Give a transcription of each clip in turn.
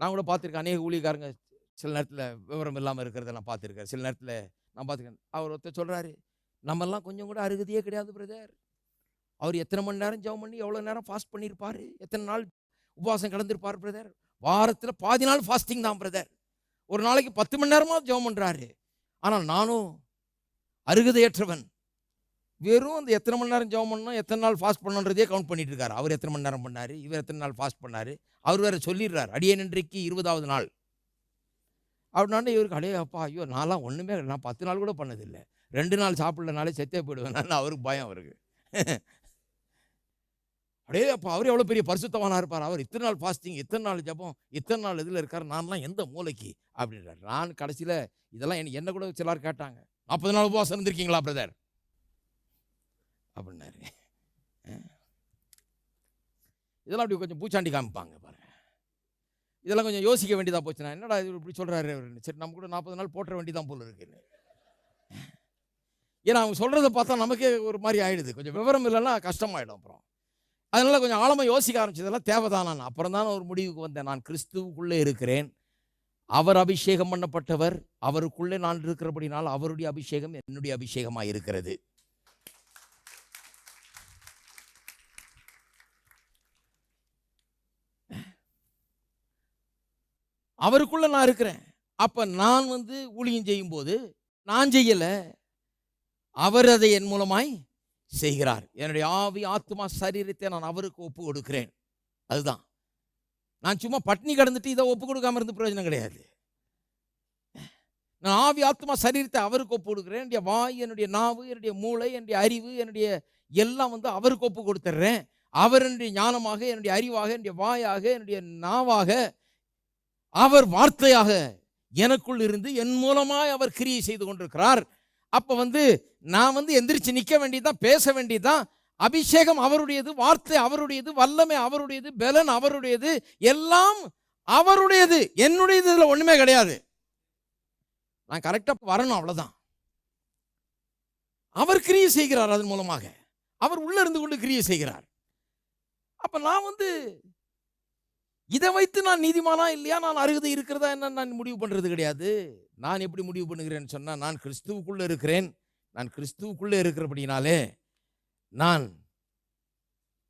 நான் கூட பார்த்துருக்கேன். அநேக ஊழியக்காரங்க சில நேரத்தில் விவரம் இல்லாமல் இருக்கிறத நான் பார்த்துருக்கேன் சில நேரத்தில் நான் பார்த்துருக்கேன். அவர் ஒருத்தர் சொல்கிறாரு நம்மெல்லாம் கொஞ்சம் கூட அருகதையே கிடையாது பிரதர் அவர் எத்தனை மணி நேரம் ஜெபம் பண்ணி எவ்வளோ நேரம் ஃபாஸ்ட் பண்ணியிருப்பார்? எத்தனை நாள் உபவாசம் கலந்துருப்பார் பிரதர் வாரத்தில் பாதி நாள் ஃபாஸ்டிங் தான் பிரதர் ஒரு நாளைக்கு பத்து மணி நேரமாக ஜெபம் பண்ணுறாரு ஆனால் நானும் அருகதையற்றவன். வெறும் அந்த எத்தனை மணி நேரம் ஜெபம் பண்ணால் எத்தனை நாள் ஃபாஸ்ட் பண்ணணுன்றதே கவுண்ட் பண்ணிட்டு இருக்காரு அவர் எத்தனை மணி நேரம் பண்ணார் இவர் எத்தனை நாள் ஃபாஸ்ட் பண்ணார் அவர் வேற சொல்லிடுறார். அடியே நன்றிக்கு இருபதாவது நாள். அப்படின்னா இவருக்கு அடையே அப்பா ஐயோ நான்லாம் ஒன்றுமே நான் பத்து நாள் கூட பண்ணதில்லை. ரெண்டு நாள் சாப்பிட்லனாலே செத்தே போயிடுவேன் அவருக்கு பயம் அவருக்கு. அடே அப்பா அவர் எவ்வளோ பெரிய பரிசுத்தவனாக இருப்பார். அவர் இத்தனை நாள் ஃபாஸ்டிங் இத்தனை நாள் ஜபம் இத்தனை நாள் இதில் இருக்கார். நான்லாம் எந்த மூளைக்கு? அப்படின்றார். நான் கடைசியில் இதெல்லாம் என்ன கூட சிலர் கேட்டாங்க. நாற்பது நாள் உபவாசம் இருந்திருக்கீங்களா பிரதர் அப்படின்னாரு. இதெல்லாம் அப்படி கொஞ்சம் பூச்சாண்டி காமிப்பாங்க பாருங்க. இதெல்லாம் கொஞ்சம் யோசிக்க வேண்டியதாக போச்சுண்ணா என்னடா இது இப்படி சொல்கிறாரு அவருன்னு சரி நம்ம கூட நாற்பது நாள் போட்டுற வேண்டியதான் போல இருக்குன்னு ஏன்னா அவங்க சொல்கிறத பார்த்தா நமக்கே ஒரு மாதிரி ஆயிடுது. கொஞ்சம் விவரம் இல்லைன்னா கஷ்டமாயிடும் அப்புறம். அதனால் கொஞ்சம் ஆழமாக யோசிக்க ஆரம்பிச்சதெல்லாம் தேவைதான். நான் அப்புறம் தான் ஒரு முடிவுக்கு வந்தேன். நான் கிறிஸ்துவுக்குள்ளே இருக்கிறேன். அவர் அபிஷேகம் பண்ணப்பட்டவர். அவருக்குள்ளே நான் இருக்கிறபடினால் அவருடைய அபிஷேகம் என்னுடைய அபிஷேகமாக இருக்கிறது அவருக்குள்ளே நான் இருக்கிறேன். அப்போ நான் வந்து ஊழியம் செய்யும்போது நான் செய்யலை. அவர் அதை என் மூலமாய் செய்கிறார். என்னுடைய ஆவி ஆத்மா சரீரத்தை நான் அவருக்கு ஒப்பு கொடுக்கிறேன். அதுதான். நான் சும்மா பட்னி கடந்துட்டு இதை ஒப்பு கொடுக்காம இருந்து பிரயோஜனம் கிடையாது. நான் ஆவி ஆத்மா சரீரத்தை அவருக்கு ஒப்பு கொடுக்குறேன். என்னுடைய வாய் என்னுடைய நாவு என்னுடைய மூளை என்னுடைய அறிவு என்னுடைய எல்லாம் வந்து அவருக்கு ஒப்பு கொடுத்துட்றேன் அவர் என்னுடைய ஞானமாக என்னுடைய அறிவாக என்னுடைய வாயாக என்னுடைய நாவாக அவர் வார்த்தையாக எனக்குள் இருந்து என் மூலமாய் அவர் கிரியை செய்து கொண்டிருக்கிறார். அப்போ வந்து நான் வந்து எந்திரிச்சு நிற்க வேண்டியதுதான் பேச வேண்டியதுதான். அபிஷேகம் அவருடையது வார்த்தை அவருடையது வல்லமை அவருடையது பலன் அவருடையது எல்லாம் அவருடையது. என்னுடையது இதில் ஒன்றுமே கிடையாது. நான் கரெக்டாக வரணும் அவ்வளோதான் அவர் கிரியை செய்கிறார் அதன் மூலமாக. அவர் உள்ளே இருந்து கொண்டு கிரியை செய்கிறார். அப்போ நான் வந்து இதை வைத்து நான் நீதிமானா இல்லையா? நான் அருகதை இருக்கிறதா என்ன? நான் முடிவு பண்ணுறது கிடையாது. நான் எப்படி முடிவு பண்ணுகிறேன்னு சொன்னால் நான் கிறிஸ்துவுக்குள்ளே இருக்கிறேன். நான் கிறிஸ்துவுக்குள்ளே இருக்கிறபடினாலே நான்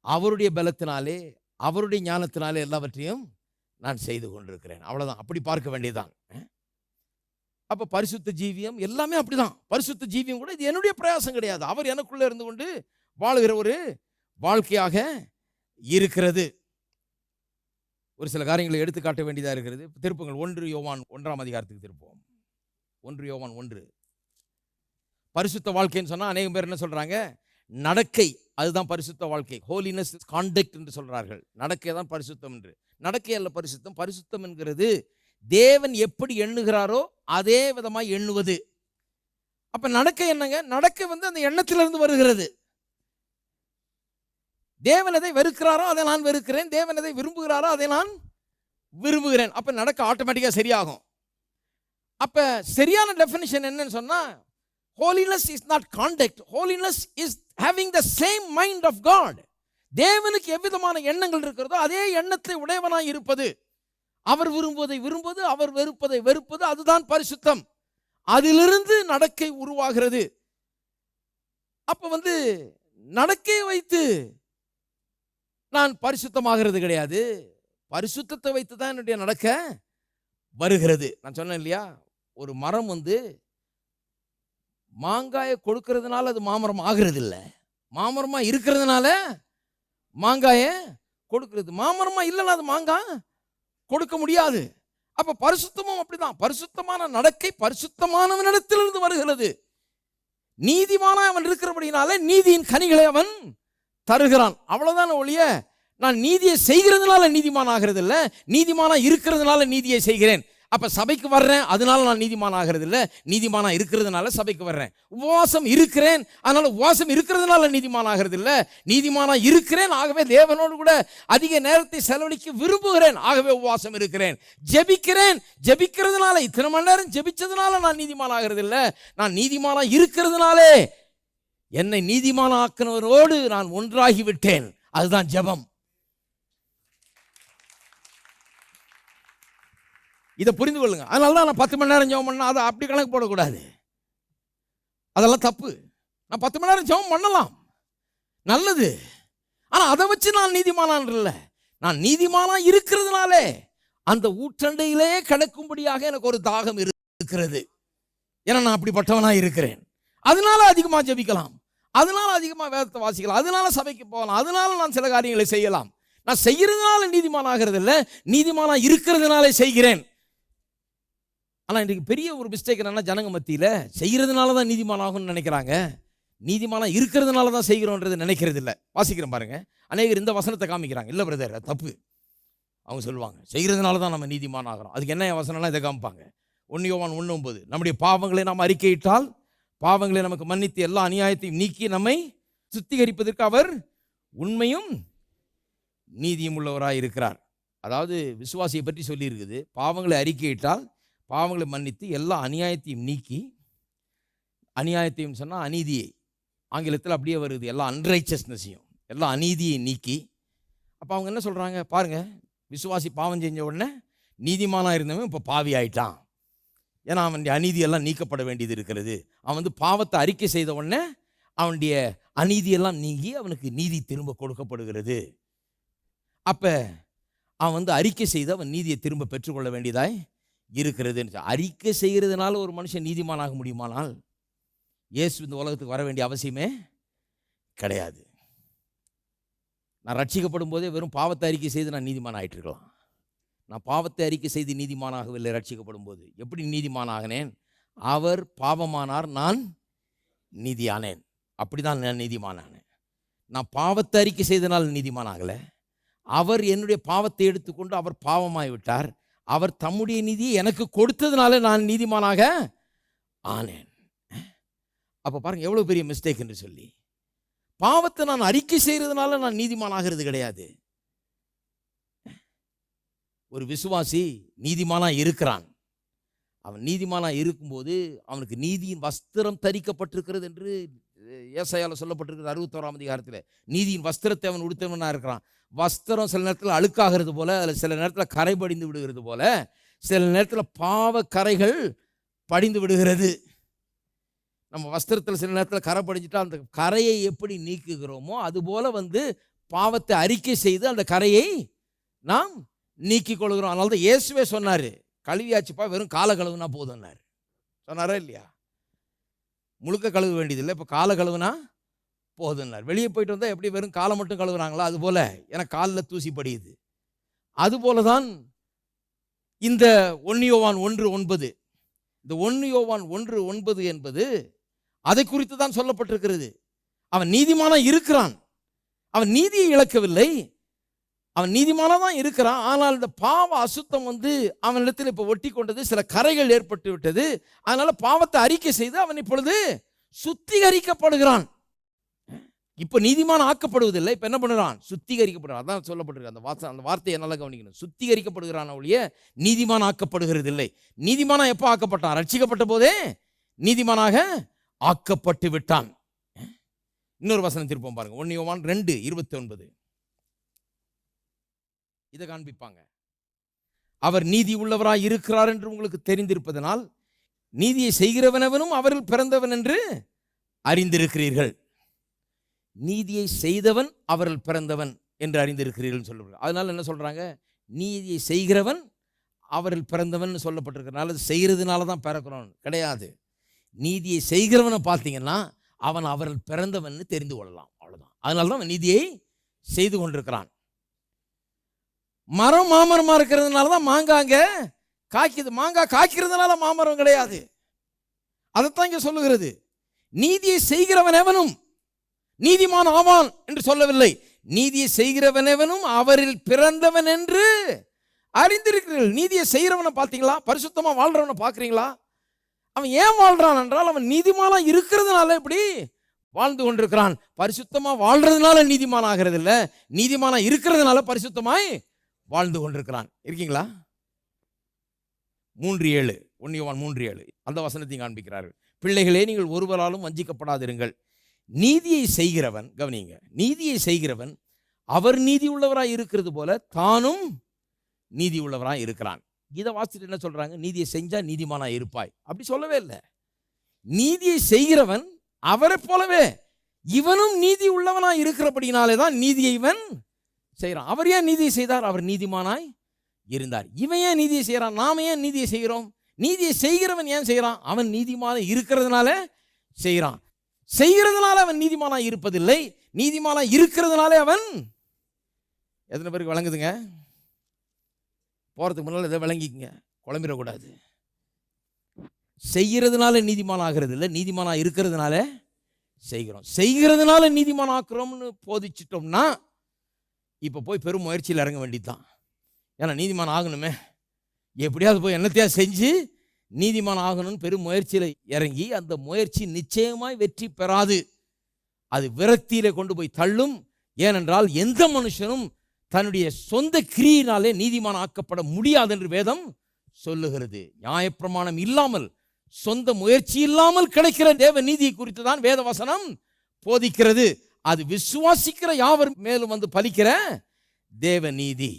அவருடைய பலத்தினாலே அவருடைய ஞானத்தினாலே எல்லாவற்றையும் நான் செய்து கொண்டிருக்கிறேன். அவ்வளோதான் அப்படி பார்க்க வேண்டியதுதான். அப்போ பரிசுத்த ஜீவியம் எல்லாமே அப்படிதான். பரிசுத்த ஜீவியம் கூட இது என்னுடைய பிரயாசம் கிடையாது. அவர் எனக்குள்ளே இருந்து கொண்டு வாழுகிற ஒரு வாழ்க்கையாக இருக்கிறது. ஒரு சில காரியங்களை எடுத்து காட்ட வேண்டியதாக இருக்கிறது. திருப்புங்கள் ஒன்று யோவான் ஒன்றாம் அதிகாரத்துக்கு திருப்போம் ஒன்று யோவான் ஒன்று. பரிசுத்த வாழ்க்கைன்னு சொன்னால் அநேகம் பேர் என்ன சொல்கிறாங்க நடக்கை அதுதான் பரிசுத்த வாழ்க்கை. ஹோலினஸ் காண்டக்ட் என்று சொல்கிறார்கள் நடக்கை தான் பரிசுத்தம் என்று. நடக்கை அல்ல பரிசுத்தம். பரிசுத்தம் என்கிறது தேவன் எப்படி எண்ணுகிறாரோ அதே விதமாக எண்ணுவது. அப்போ நடக்கை என்னங்க? நடக்கை வந்து அந்த எண்ணத்திலிருந்து வருகிறது. தேவன் எதை வெறுக்கிறாரோ அதை நான் வெறுக்கிறேன். தேவன் எதை விரும்புகிறாரோ அதை நான் விரும்புகிறேன். அப்போ நடக்க ஆட்டோமேட்டிக்காக சரியாகும். அப்போ சரியான டெஃபினிஷன் என்னன்னு சொன்னால் holiness is not contact holiness is having the same mind of God தேவனுக்கு எவ்விதமான எண்ணங்கள் இருக்கிறதோ அதே எண்ணத்தை உடையவனாய் இருப்பது. அவர் விரும்புவதை விரும்புவது அவர் வெறுப்பதை வெறுப்பது அதுதான் பரிசுத்தம். அதிலிருந்து நடக்கை உருவாகிறது. அப்போ வந்து நடக்கை வைத்து நான் பரிசுத்தமாகிறது கிடையாது. பரிசுத்தத்தை வைத்து தான் என்னுடைய நடக்க வருகிறது. நான் சொன்னேன் இல்லையா? ஒரு மரம் வந்து மாங்காயை கொடுக்கறதுனால அது மாமரம் ஆகிறது இல்லை மாமரமாக இருக்கிறதுனால மாங்காயை கொடுக்கறது. மாமரமாக இல்லைன்னா அது மாங்காய் கொடுக்க முடியாது. அப்போ பரிசுத்தமும் அப்படிதான். பரிசுத்தமான நடக்கை பரிசுத்தமானவனிடத்திலிருந்து வருகிறது. நீதிமானா அவன் இருக்கிறபடினாலே நீதியின் கனிகளை அவன் தருகிறான். அவ்வளவுதான் ஒழிய நான் நீதியை செய்கிறதுனால நீதிமான் ஆகிறது இல்லை நீதிமானாக இருக்கிறதுனால நீதியை செய்கிறேன். அப்போ சபைக்கு வர்றேன் அதனால நான் நீதிமான் ஆகிறது இல்லை நீதிமானாக இருக்கிறதுனால சபைக்கு வர்றேன். உபவாசம் இருக்கிறேன் அதனால் உபவாசம் இருக்கிறதுனால நீதிமான் ஆகிறது இல்லை நீதிமானாக இருக்கிறேன் ஆகவே தேவனோடு கூட அதிக நேரத்தை செலவழிக்க விரும்புகிறேன் ஆகவே உபவாசம் இருக்கிறேன். ஜெபிக்கிறேன் ஜெபிக்கிறதுனால இத்தனை மணி நேரம் ஜெபிச்சதுனால நான் நீதிமான் ஆகிறது இல்லை நான் நீதிமானாக இருக்கிறதுனாலே என்னை நீதிமானாக்குனவரோடு நான் ஒன்றாகி விட்டேன் அதுதான் ஜெபம். இதை புரிந்து கொள்ளுங்க. அதனால தான் நான் பத்து மணி நேரம் ஜெபம் பண்ணால் அதை அப்படி கணக்கு போடக்கூடாது. அதெல்லாம் தப்பு. நான் பத்து மணி நேரம் ஜெபம் பண்ணலாம். நல்லது. ஆனால் அதை வச்சு நான் நீதிமானான் இல்லை. நான் நீதிமானா இருக்கிறதுனாலே அந்த ஊற்றண்டையிலே கிடக்கும்படியாக எனக்கு ஒரு தாகம் இருக்கிறது. ஏன்னா நான் அப்படிப்பட்டவனாக இருக்கிறேன். அதனால அதிகமாக ஜெபிக்கலாம். அதனால அதிகமாக வேதத்தை வாசிக்கலாம் அதனால சபைக்கு போகலாம் அதனால நான் சில காரியங்களை செய்யலாம். நான் செய்கிறதுனால நீதிமான் ஆகிறது இல்லை இருக்கிறதுனாலே செய்கிறேன். ஆனால் இன்றைக்கு பெரிய ஒரு மிஸ்டேக் என்னன்னா ஜனங்க மத்தியில் செய்கிறதுனால தான் நீதிமான் ஆகும்னு நினைக்கிறாங்க. நீதிமானாக இருக்கிறதுனால தான் செய்கிறோன்றது நினைக்கிறது இல்லை வாசிக்கிறேன் பாருங்கள் அநேகர் இந்த வசனத்தை காமிக்கிறாங்க. இல்லை பிரதர் தப்பு. அவங்க சொல்லுவாங்க செய்கிறதுனால தான் நம்ம நீதிமான் ஆகிறோம் அதுக்கு என்ன வசனம்லாம் இதை காமிப்பாங்க. ஒன்னியோவான் ஒன்று ஒன்பது நம்முடைய பாவங்களை நாம் அறிக்கையிட்டால் பாவங்களை நமக்கு மன்னித்து எல்லா அநியாயத்தையும் நீக்கி நம்மை சுத்திகரிப்பதற்கு அவர் உண்மையும் நீதியும் உள்ளவராக இருக்கிறார் அதாவது விசுவாசியை பற்றி சொல்லியிருக்குது. பாவங்களை அறிக்கையிட்டால் பாவங்களை மன்னித்து எல்லா அநியாயத்தையும் நீக்கி அநியாயத்தையும் சொன்னால் அநீதியை ஆங்கிலத்தில் அப்படியே வருது. எல்லா அன்ரைச்சஸ்னஸையும் எல்லா அநீதியை நீக்கி. அப்போ அவங்க என்ன சொல்கிறாங்க பாருங்கள் விசுவாசி பாவம் செஞ்ச உடனே நீதிமானாக இருந்தவன் இப்போ பாவி ஆயிட்டான் ஏன்னா அவனுடைய அநீதியெல்லாம் நீக்கப்பட வேண்டியது இருக்கிறது. அவன் வந்து பாவத்தை அறிக்கை செய்த உடனே அவனுடைய அநீதியெல்லாம் நீங்கி அவனுக்கு நீதி திரும்ப கொடுக்கப்படுகிறது. அப்போ அவன் வந்து அறிக்கை செய்து அவன் நீதியை திரும்ப பெற்றுக்கொள்ள வேண்டியதாய் இருக்கிறதுன்னு அறிக்கை செய்கிறதுனால ஒரு மனுஷன் நீதிமானாக முடியுமானால் இயேசு இந்த உலகத்துக்கு வர வேண்டிய அவசியமே கிடையாது. நான் ரட்சிக்கப்படும் போதே வெறும் பாவத்தை அறிக்கை செய்து நான் நீதிமான் ஆகிட்டு இருக்கலாம் நான் பாவத்தை அறிக்கை செய்து நீதிமானாகவில்லை ரட்சிக்கப்படும் போது எப்படி நீதிமானாகினேன்? அவர் பாவமானார் நான் நீதியானேன். அப்படிதான் நான் நீதிமானானேன். நான் பாவத்தை அறிக்கை செய்தனால் நீதிமானாகலை. அவர் என்னுடைய பாவத்தை எடுத்துக்கொண்டு அவர் பாவமாய் விட்டார் அவர் தம்முடைய நிதியை எனக்கு கொடுத்ததுனால நான் நீதிமானாக ஆனேன். அப்போ பாருங்கள் எவ்வளோ பெரிய மிஸ்டேக் என்று சொல்லி. பாவத்தை நான் அறிக்கை செய்கிறதுனால நான் நீதிமானாகிறது கிடையாது. ஒரு விசுவாசி நீதிமானாக இருக்கிறான். அவன் நீதிமானாக இருக்கும்போது அவனுக்கு நீதியின் வஸ்திரம் தரிக்கப்பட்டிருக்கிறது என்று ஏசையால் சொல்லப்பட்டிருக்கிறது அறுபத்தோராம் அதிகாரத்தில். நீதியின் வஸ்திரத்தை அவன் உடுத்தவனாக இருக்கிறான். வஸ்திரம் சில நேரத்தில் அழுக்காகிறது போல அதில் சில நேரத்தில் கரை படிந்து விடுகிறது போல சில நேரத்தில் பாவ கரைகள் படிந்து விடுகிறது. நம்ம வஸ்திரத்தில் சில நேரத்தில் கரை படிஞ்சிட்டா அந்த கரையை எப்படி நீக்குகிறோமோ அதுபோல வந்து பாவத்தை அறிக்கை செய்து அந்த கரையை நாம் நீக்கி கொள்கிறோம் அதனால தான் இயேசுவே சொன்னார் கழுவியாச்சுப்பா வெறும் காலை கழுவுனா போதும்னார். சொன்னாரா இல்லையா? முழுக்க கழுவ வேண்டியதில்லை இப்போ காலை கழுவுனா போதும்னார். வெளியே போயிட்டு வந்தால் எப்படி வெறும் காலை மட்டும் கழுவுறாங்களா? அது போல் ஏன்னா காலில் தூசி படியுது. அதுபோல தான் இந்த ஒன்னியோவான் ஒன்று ஒன்பது இந்த ஒன்னியோவான் ஒன்று ஒன்பது என்பது அதை குறித்து தான் சொல்லப்பட்டிருக்கிறது. அவன் நீதிமானம் இருக்கிறான். அவன் நீதியை இழக்கவில்லை. அவன் நீதிமானாக தான் இருக்கிறான். ஆனால் இந்த பாவ அசுத்தம் வந்து அவனிடத்தில் இப்போ ஒட்டி கொண்டது சில கரைகள் ஏற்பட்டு விட்டது. அதனால பாவத்தை அறிக்கை செய்து அவன் இப்பொழுது சுத்திகரிக்கப்படுகிறான். இப்போ நீதிமான ஆக்கப்படுவதில்லை இப்போ என்ன பண்ணுறான்? சுத்திகரிக்கப்படுறான் அதான் சொல்லப்பட்டிருக்கு. அந்த வார்த்தை அந்த வார்த்தையை நல்லா கவனிக்கணும். சுத்திகரிக்கப்படுகிறான் ஒழிய ஆக்கப்படுகிறது ஆக்கப்படுகிறதில்லை. நீதிமானா எப்போ ஆக்கப்பட்டான்? ரட்சிக்கப்பட்ட போதே நீதிமானாக ஆக்கப்பட்டு விட்டான். இன்னொரு வசனம் திருப்பம் பாருங்க. ஒன்னு யோவான் ரெண்டு இருபத்தி ஒன்பது இதை காண்பிப்பாங்க. அவர் நீதி உள்ளவராய் இருக்கிறார் என்று உங்களுக்கு தெரிந்திருப்பதனால் நீதியை செய்கிறவனவனும் அவரில் பிறந்தவன் என்று அறிந்திருக்கிறீர்கள். நீதியை செய்தவன் அவரில் பிறந்தவன் என்று அறிந்திருக்கிறீர்கள் சொல்லுவாங்க. அதனால் என்ன சொல்கிறாங்க நீதியை செய்கிறவன் அவரில் பிறந்தவன் சொல்லப்பட்டிருக்கிறனால அது செய்கிறதுனால தான் பிறக்கிறோம். கிடையாது. நீதியை செய்கிறவனை பார்த்தீங்கன்னா அவன் அவரில் பிறந்தவன் தெரிந்து கொள்ளலாம். அவ்வளோதான் அதனால தான் அவன் நீதியை செய்து கொண்டிருக்கிறான். மரம் மாமரமாக இருக்கிறதுனால தான் மாங்காங்க காய்க்குது. மாங்காய் காய்க்கிறதுனால மாமரம் கிடையாது. அதைத்தான் இங்கே சொல்லுகிறது. நீதியை செய்கிறவன் எவனும் நீதிமான் ஆவான் என்று சொல்லவில்லை. நீதியை செய்கிறவன் எவனும் அவரில் பிறந்தவன் என்று அறிந்திருக்கிறீர்கள். நீதியை செய்கிறவனை பார்த்தீங்களா? பரிசுத்தமாக வாழ்கிறவனை பார்க்குறீங்களா? அவன் ஏன் வாழ்கிறான் என்றால் அவன் நீதிமானாக இருக்கிறதுனால எப்படி வாழ்ந்து கொண்டிருக்கிறான். பரிசுத்தமாக வாழ்கிறதுனால நீதிமான் ஆகிறது இல்ல இருக்கிறதுனால பரிசுத்தமாய் வாழ்ந்து கொண்டிருக்கிறான். இருக்கீங்களா? மூன்று ஏழு. ஒன்னியவான் மூன்று ஏழு. அந்த வசனத்தையும் காண்பிக்கிறார்கள். பிள்ளைகளே நீங்கள் ஒருவராலும் வஞ்சிக்கப்படாதிருங்கள். நீதியை செய்கிறவன் கவனிங்க நீதியை செய்கிறவன் அவர் நீதி உள்ளவராக இருக்கிறது போல தானும் நீதி உள்ளவராக இருக்கிறான். கீதை வாசிட்டு என்ன சொல்கிறாங்க நீதியை செஞ்சால் நீதிமானா இருப்பாய். அப்படி சொல்லவே இல்லை. நீதியை செய்கிறவன் அவரை போலவே இவனும் நீதி உள்ளவனாக இருக்கிறபடினாலே தான் நீதியை இவன் செய்கிறான். அவர் ஏன் நீதியை செய்தார்? அவர் நீதிமானாய் இருந்தார். இவன் ஏன் நீதியை செய்கிறான்? நாம ஏன் நீதியை செய்கிறோம்? நீதியை செய்கிறவன் ஏன் செய்கிறான்? அவன் நீதிமான இருக்கிறதுனால செய்கிறான். செய்கிறதுனால அவன் நீதிமானாக இருப்பதில்லை. நீதிமானாக இருக்கிறதுனாலே அவன் எத்தனை பேருக்கு வழங்குதுங்க? போகிறதுக்கு முன்னால் இதை விளங்கிக்கங்க. குழம்பிடக்கூடாது. செய்கிறதுனால நீதிமான் ஆகிறது இல்லை நீதிமானாக இருக்கிறதுனால செய்கிறோம். செய்கிறதுனால நீதிமான் ஆக்குறோம்னு போதிச்சிட்டோம்னா இப்போ போய் பெரும் முயற்சியில் இறங்க வேண்டியதுதான். ஏன்னா நீதிமான் ஆகணுமே. எப்படியாவது போய் என்னத்தையா செஞ்சு நீதிமான் ஆகணும்னு பெரும் முயற்சியில் இறங்கி அந்த முயற்சி நிச்சயமாய் வெற்றி பெறாது. அது விரக்தியில் கொண்டு போய் தள்ளும். ஏனென்றால் எந்த மனுஷனும் தன்னுடைய சொந்த கிரியினாலே நீதிமான் ஆக்கப்பட முடியாது என்று வேதம் சொல்லுகிறது. நியாயப்பிரமாணம் இல்லாமல் சொந்த முயற்சி இல்லாமல் கிடைக்கிற தேவ நீதியை குறித்து தான் வேத வசனம் போதிக்கிறது. அது விசுவாசிக்கிற யாவர் மேலும் வந்து பலிக்கிற? தேவ நீதி.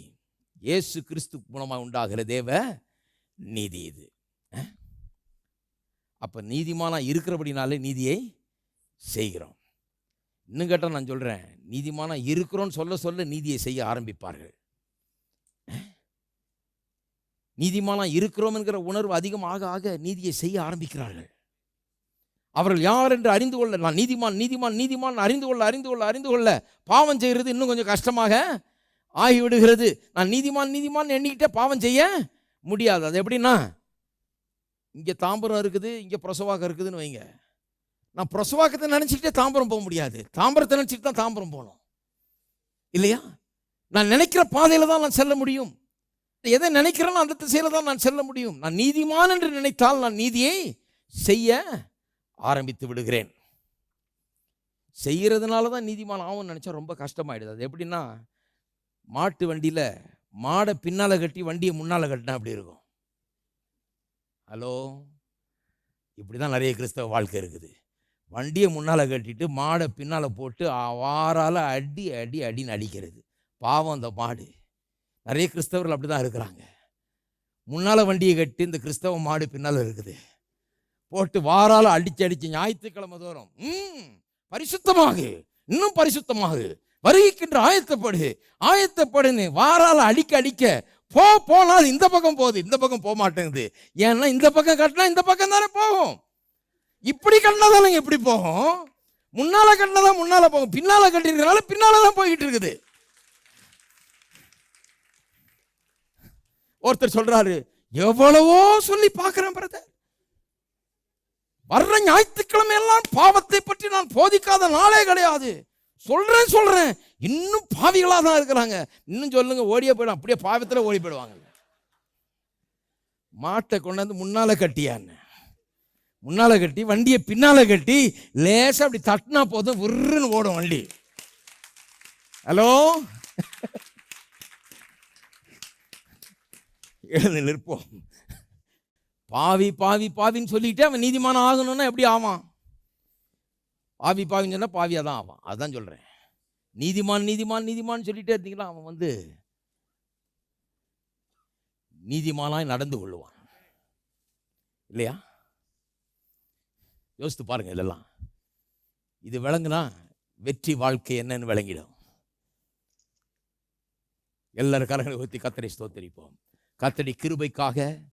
இயேசு கிறிஸ்து மூலமாக உண்டாகிற தேவ நீதி இது. அப்போ நீதிமானாக இருக்கிறபடினாலே நீதியை செய்கிறோம். இன்னும் கேட்டால் நான் சொல்கிறேன் நீதிமானாக இருக்கிறோன்னு சொல்ல சொல்ல நீதியை செய்ய ஆரம்பிப்பார்கள். நீதிமானாக இருக்கிறோம் என்கிற உணர்வு அதிகமாக ஆக நீதியை செய்ய ஆரம்பிக்கிறார்கள். அவர்கள் யார் என்று அறிந்து கொள்ள நான் நீதிமான் நீதிமான் நீதிமான் அறிந்து கொள்ள அறிந்து கொள்ள அறிந்து கொள்ள பாவம் செய்கிறது இன்னும் கொஞ்சம் கஷ்டமாக ஆகிவிடுகிறது. நான் நீதிமான் நீதிமான் எண்ணிக்கிட்டே பாவம் செய்ய முடியாது. அது எப்படின்னா இங்கே தாம்பரம் இருக்குது இங்கே பிரசவாக்கம் இருக்குதுன்னு வைங்க. நான் பிரசவாக்கத்தை நினச்சிக்கிட்டே தாம்பரம் போக முடியாது. தாம்பரத்தை நினச்சிட்டு தான் தாம்பரம் போகணும். இல்லையா? நான் நினைக்கிற பாதையில் தான் நான் செல்ல முடியும். எதை நினைக்கிறேனோ அந்த திசையில் தான் நான் செல்ல முடியும். நான் நீதிமான் என்று நினைத்தால் நான் நீதியை செய்ய ஆரம்பித்து விடுகிறேன். செய்கிறதுனால தான் நீதிமான் ஆகும்னு நினச்சா ரொம்ப கஷ்டமாயிடுது. அது எப்படின்னா மாட்டு வண்டியில் மாடை பின்னால் கட்டி வண்டியை முன்னால் கட்டினா அப்படி இருக்கும். ஹலோ? இப்படி தான் நிறைய கிறிஸ்தவ வாழ்க்கை இருக்குது. வண்டியை முன்னால் கட்டிட்டு மாடை பின்னால் போட்டு வாரால் அடி அடி அடின்னு அடிக்கிறது. பாவம் அந்த மாடு. நிறைய கிறிஸ்தவர்கள் அப்படி தான் இருக்கிறாங்க. முன்னால் வண்டியை கட்டி இந்த கிறிஸ்தவ மாடு பின்னால் இருக்குது. போட்டு வாரால் அடிச்சு அடிச்சு ஞாயிற்றுக்கிழமை தோறும். ம் பரிசுத்தமாகு. இன்னும் பரிசுத்தமாகு. வருகின்ற ஆயத்தப்படு. ஆயத்தப்படுன்னு வாரால் அடிக்க அடிக்க போ போனால் இந்த பக்கம் போகுது இந்த பக்கம் போக மாட்டேங்குது. ஏன்னா இந்த பக்கம் கட்டினா இந்த பக்கம் தானே போகும். இப்படி கட்டினாதானங்க எப்படி போகும்? முன்னால கட்டினதான் முன்னால போகும். பின்னால கட்டிருக்கனால பின்னால தான் போய்கிட்டு இருக்குது. ஒருத்தர் சொல்றாரு எவ்வளவோ சொல்லி பார்க்குறேன் பிரதர் வர்ற ஞாயிற்றுக்கிழமை எல்லாம் பாவத்தை பற்றி நான் போதிக்காத நாளே கிடையாது. சொல்றேன் சொல்றேன். இன்னும் பாவிகளாக தான் இருக்கிறாங்க. இன்னும் சொல்லுங்க ஓடியே போயிடும். அப்படியே பாவத்தில் ஓடி போயிடுவாங்க. மாட்டை கொண்டாந்து முன்னால கட்டியான்னு முன்னால கட்டி வண்டியை பின்னால கட்டி லேசாக அப்படி தட்டினா போதும் விருன்னு ஓடும் வண்டி. ஹலோ? எழுந்து நிற்போம். பாவி பாவி பாவின்னு சொல்லிட்டு அவன் நீதிமானம் ஆகணும்னா எப்படி ஆவான்? பாவி பாவின்னு சொன்னால் பாவியாக தான் ஆவான். அதுதான் சொல்கிறேன் நீதிமான் நீதிமான் நீதிமான் சொல்லிட்டே இருந்தீங்கன்னா அவன் வந்து நீதிமானாய் நடந்து கொள்ளுவான். இல்லையா? யோசித்து பாருங்க இதெல்லாம். இது விளங்குனா வெற்றி வாழ்க்கை என்னன்னு விளங்கிடும். எல்லாரும் கரங்களை ஊற்றி கத்தரை ஸ்தோத்தரிப்போம். கத்தடி கிருபைக்காக